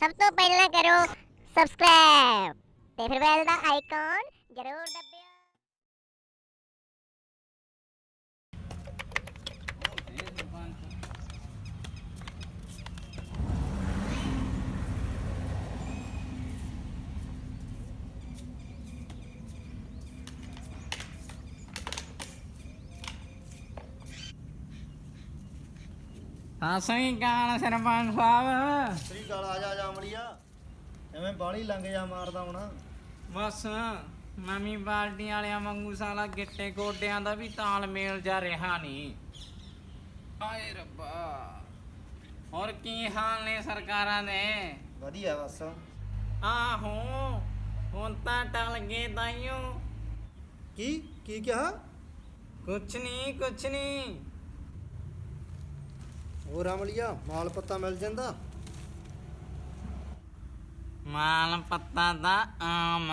ਸਭ ਤੋਂ ਪਹਿਲਾਂ ਕਰੋ ਸਬਸਕ੍ਰਾਈਬ ਤੇ ਫਿਰ ਬੈਲ ਦਾ ਆਈਕਨ ਜ਼ਰੂਰ ਦਬਿਓ। ਸਾਸੀ ਕਾਲ ਸਰਪੰਚ ਸਾਹਿਬ। ਸ੍ਰੀ ਗਾਲ ਆ ਜਾ ਆ ਜਾ ਅਮਲੀਆ। ਐਵੇਂ ਬਾਲੀ ਲੰਘ ਜਾ ਮਾਰਦਾ ਹੋਣਾ। ਬਸ ਨਵੀਂ ਪਾਰਟੀ ਵਾਲਿਆਂ ਵਾਂਗੂ ਸਾਲਾ ਗਿੱਟੇ ਗੋਡਿਆਂ ਦਾ ਵੀ ਤਾਲਮੇਲ ਜਾ ਰਿਹਾ ਨਹੀਂ। ਹਾਏ ਰੱਬਾ। ਹੋਰ ਕੀ ਹਾਲ ਨੇ ਸਰਕਾਰਾਂ ਦੇ? ਵਧੀਆ ਬਸ। ਆਹੋ ਹੁਣ ਤਾਂ ਟਲ ਗਏ ਤਾਈਓ। ਕੀ ਕੀ ਕਿਹਾ? ਕੁਛ ਨਹੀਂ ਕੁਛ ਨਹੀਂ। ਹੋਰ ਅਮਲੀਆ ਮਾਲ ਪੱਤਾ ਮਿਲ ਜਾਂਦਾ? ਮਾਲ ਪੱਤਾ ਦਾ ਆਮ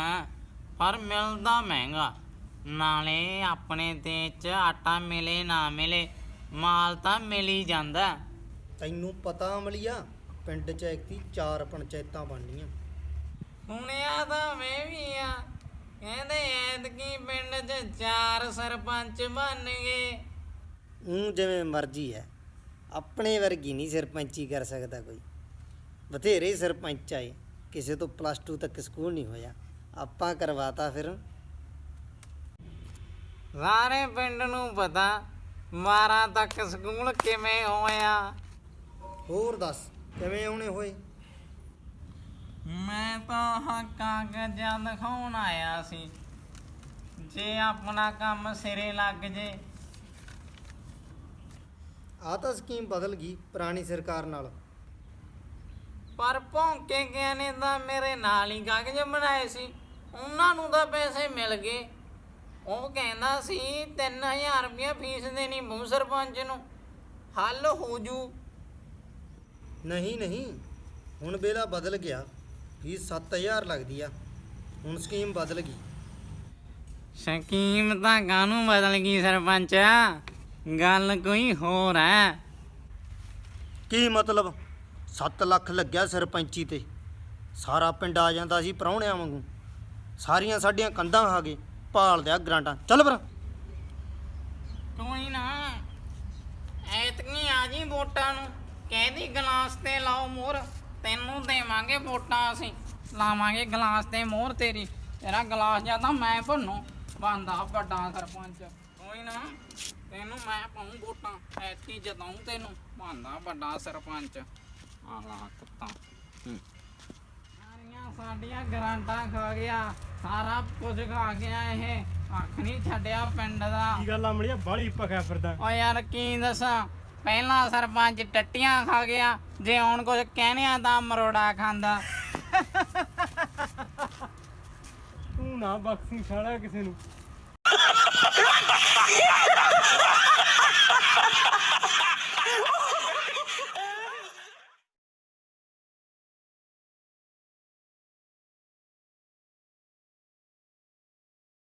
ਪਰ ਮਿਲਦਾ ਮਹਿੰਗਾ। ਨਾਲੇ ਆਪਣੇ ਦੇਸ਼ 'ਚ ਆਟਾ ਮਿਲੇ ਨਾ ਮਿਲੇ ਮਾਲ ਤਾਂ ਮਿਲ ਹੀ ਜਾਂਦਾ। ਤੈਨੂੰ ਪਤਾ ਅਮਲੀਆ ਪਿੰਡ 'ਚ ਐਕਤੀ ਚਾਰ ਪੰਚਾਇਤਾਂ ਬਣਨੀਆਂ। ਸੁਣਿਆ ਤਾਂ ਮੈਂ ਵੀ ਆ ਕਹਿੰਦੇ ਐਤਕੀ ਪਿੰਡ 'ਚ ਚਾਰ ਸਰਪੰਚ ਬਣ ਗਏ। ਉਹ ਜਿਵੇਂ ਮਰਜ਼ੀ ਹੈ ਆਪਣੇ ਵਰਗੀ ਨਹੀਂ ਸਰਪੰਚੀ ਕਰ ਸਕਦਾ ਕੋਈ। ਬਥੇਰੇ ਸਰਪੰਚ ਆਏ ਕਿਸੇ ਤੋਂ ਪਲੱਸ 2 ਤੱਕ ਸਕੂਲ ਨਹੀਂ ਹੋਇਆ। ਆਪਾਂ ਕਰਵਾਤਾ ਫਿਰ। ਸਾਰੇ ਪਿੰਡ ਨੂੰ ਪਤਾ 12 ਤੱਕ ਸਕੂਲ ਕਿਵੇਂ ਹੋਇਆ। ਹੋਰ ਦੱਸ ਕਿਵੇਂ ਆਉਣੇ ਹੋਏ? ਮੈਂ ਤਾਂ ਆਹ ਕਾਗਜ਼ਾਂ ਦਿਖਾਉਣ ਆਇਆ ਸੀ। ਜੇ ਆਪਣਾ ਕੰਮ ਸਿਰੇ ਲੱਗ ਜੇ ਆ ਤਾਂ ਸਕੀਮ ਬਦਲ ਗਈ ਪੁਰਾਣੀ ਸਰਕਾਰ ਨਾਲ। ਪਰ ਭੌਂਕੇ ਗਿਆ ਨੇ ਤਾਂ ਮੇਰੇ ਨਾਲ ਹੀ ਕਾਗਜ਼ ਬਣਾਏ ਸੀ। ਉਹਨਾਂ ਨੂੰ ਤਾਂ ਪੈਸੇ ਮਿਲ ਗਏ। ਉਹ ਕਹਿੰਦਾ ਸੀ 3000 ਰੁਪਇਆ ਫੀਸ ਦੇਣੀ ਮੂੰਹ ਸਰਪੰਚ ਨੂੰ। ਹੱਲ ਹੋ ਜੂ। ਨਹੀਂ ਨਹੀਂ। ਹੁਣ ਵੇਲਾ ਬਦਲ ਗਿਆ। ਫੀਸ 7000 ਲੱਗਦੀ ਆ। ਹੁਣ ਸਕੀਮ ਬਦਲ ਗਈ। ਸਕੀਮ ਤਾਂ ਕਾਹਨੂੰ ਬਦਲ ਗਈ ਸਰਪੰਚ? ਗੱਲ ਕੋਈ ਹੋਰ ਹੈ। ਕੀ ਮਤਲਬ? 7 ਲੱਖ ਲੱਗਿਆ ਸਰਪੰਚੀ ਤੇ। ਸਾਰਾ ਪਿੰਡ ਆ ਜਾਂਦਾ ਸੀ ਪ੍ਰਾਹੁਣਿਆਂ ਵਾਂਗੂ। ਸਾਰੀਆਂ ਸਾਡੀਆਂ ਕੰਧਾਂ ਖਾ ਗਏ। ਭਾਲ ਦਿਆ ਗਰਾਂਟਾਂ। ਚੱਲ ਪਰ ਕੋਈ ਨਾ। ਐਤਕੀ ਆ ਜੀ ਵੋਟਾਂ ਨੂੰ। ਕਹਿੰਦੀ ਗਲਾਸ ਤੇ ਲਾਓ ਮੋਹਰ। ਤੈਨੂੰ ਦੇਵਾਂਗੇ ਵੋਟਾਂ ਅਸੀਂ। ਲਾਵਾਂਗੇ ਗਲਾਸ ਤੇ ਮੋਹਰ ਤੇਰੀ। ਤੇਰਾ ਗਲਾਸ ਜਾਂ ਤਾਂ ਮੈਂ ਭੰਨੂ। ਬੰਦਾ ਵੱਡਾ ਸਰਪੰਚ। ਕੋਈ ਨਾ ਤੈਨੂੰ ਮੈਂ ਪਾਉਂ ਵੋਟਾਂ ਐਤਕੀ ਜਤਾਉਂ ਤੈਨੂੰ। ਬੰਦਾ ਵੱਡਾ ਸਰਪੰਚ। ਆਲਾ ਕੁੱਤਾ। ਸਾਰੀਆਂ ਸਾਡੀਆਂ ਗਰਾਂਟਾਂ ਖਾ ਗਿਆ। ਸਾਰਾ ਕੁਝ ਖਾ ਗਿਆ ਇਹ। ਅੱਖ ਨਹੀਂ ਛੱਡਿਆ ਪਿੰਡ ਦਾ। ਕੀ ਗੱਲ ਆਮੜੀਆ ਬਾਲੀ ਪਖਿਆ ਫਿਰਦਾ। ਓ ਯਾਰ ਕੀ ਦੱਸਾਂ? ਪਹਿਲਾਂ ਸਰਪੰਚ ਟੱਟੀਆਂ ਖਾ ਗਿਆ। ਜੇ ਹੁਣ ਕੁਝ ਕਹਿਣਿਆ ਤਾਂ ਮਰੋੜਾ ਖਾਂਦਾ। ਤੂੰ ਨਾ ਬਖਸ਼ੀ ਸਾਲਾ ਕਿਸੇ ਨੂੰ।